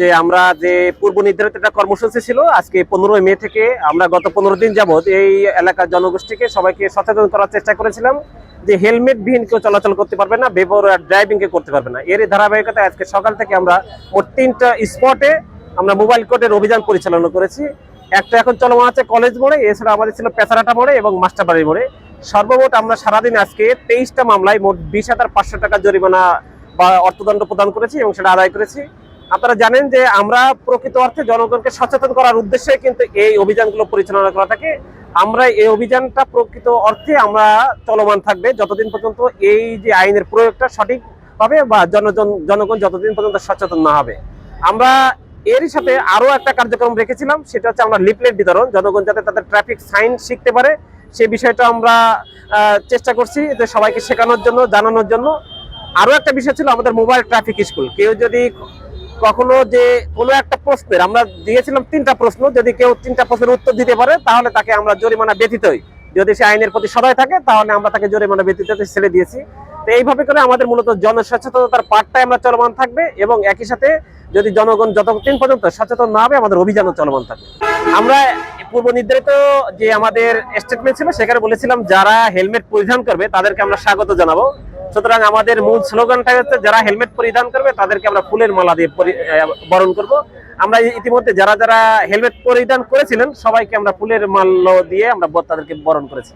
যে আমরা যে পূর্ব নির্ধারিত একটা কর্মসূচি ছিল, আজকে পনেরোই মে থেকে আমরা গত পনেরো দিন যাবত এই এলাকার জনগোষ্ঠীকে সবাইকে সচেতন করার চেষ্টা করেছিলাম যে হেলমেট বিহীন কেউ চলাচল করতে পারবে না বেপরোয়া ড্রাইভিং কে করতে পারবে না। এর ধারাবাহিকতায় আজকে সকাল থেকে আমরা মোট তিনটা স্পটে আমরা মোবাইল কোর্টের অভিযান পরিচালনা করেছি। একটা এখন চলমান আছে কলেজ মোড়ে, এছাড়া আমাদের ছিল পেছারাটা মোড়ে এবং মাস্টারবাড়ি মোড়ে। সর্বমোট আমরা সারাদিন আজকে তেইশটা মামলায় মোট বিশ হাজার পাঁচশো টাকা জরিমানা বা অর্থদণ্ড প্রদান করেছি এবং সেটা আদায় করেছি। আপনারা জানেন যে আমরা প্রকৃত অর্থে জনগণকে সচেতন করার উদ্দেশ্যে কিন্তু এই অভিযানগুলো পরিচালনা করা থাকে। আমরা এই অভিযানটা প্রকৃত অর্থে আমরা চলমান থাকবে যতদিন পর্যন্ত এই যে আইনের প্রয়োগটা সঠিক হবে বা জনজন, জনগণ যতদিন পর্যন্ত সচেতন না হবে। আমরা এরই সাথে আরও একটা কার্যক্রম রেখেছিলাম, সেটা হচ্ছে আমরা লিফলেট বিতরণ। জনগণ যাতে তাদের ট্রাফিক সাইন শিখতে পারে সে বিষয়টা আমরা চেষ্টা করছি যে সবাইকে শেখানোর জন্য, জানানোর জন্য। আরও একটা বিষয় ছিল আমাদের মোবাইল ট্রাফিক স্কুল। কেউ যদি কখনো যে কোনো একটা প্রশ্নের, আমরা দিয়েছিলাম তিনটা প্রশ্ন, যদি কেউ তিনটা প্রশ্নের উত্তর দিতে পারে, তাহলে তাকে আমরা জরিমানা ব্যতীতই যদি সে আইনের প্রতি সদয় থাকে, তাহলে আমরা তাকে জরিমানা ব্যতীত ছেড়ে দিয়েছি। তো এইভাবে করে আমাদের মূলত জনসচেতনতার পাঠটাই আমরা চলমান থাকবে এবং একই সাথে যদি জনগণ যতদিন পর্যন্ত সচেতন না হবে, আমাদের অভিযানও চলমান থাকবে। আমরা পূর্ব নির্ধারিত যে আমাদের স্টেটমেন্ট ছিল, সেখানে বলেছিলাম, যারা হেলমেট পরিধান করবে, তাদেরকে আমরা স্বাগত জানাব। সুতরাং আমাদের মূল স্লোগানটা হচ্ছে যারা হেলমেট পরিধান করবে, তাদেরকে আমরা ফুলের মালা দিয়ে বরণ করব। আমরা ইতিমধ্যে যারা যারা হেলমেট পরিধান করেছিলেন, সবাইকে আমরা ফুলের মাল্য দিয়ে আমরা তাদেরকে বরণ করেছি।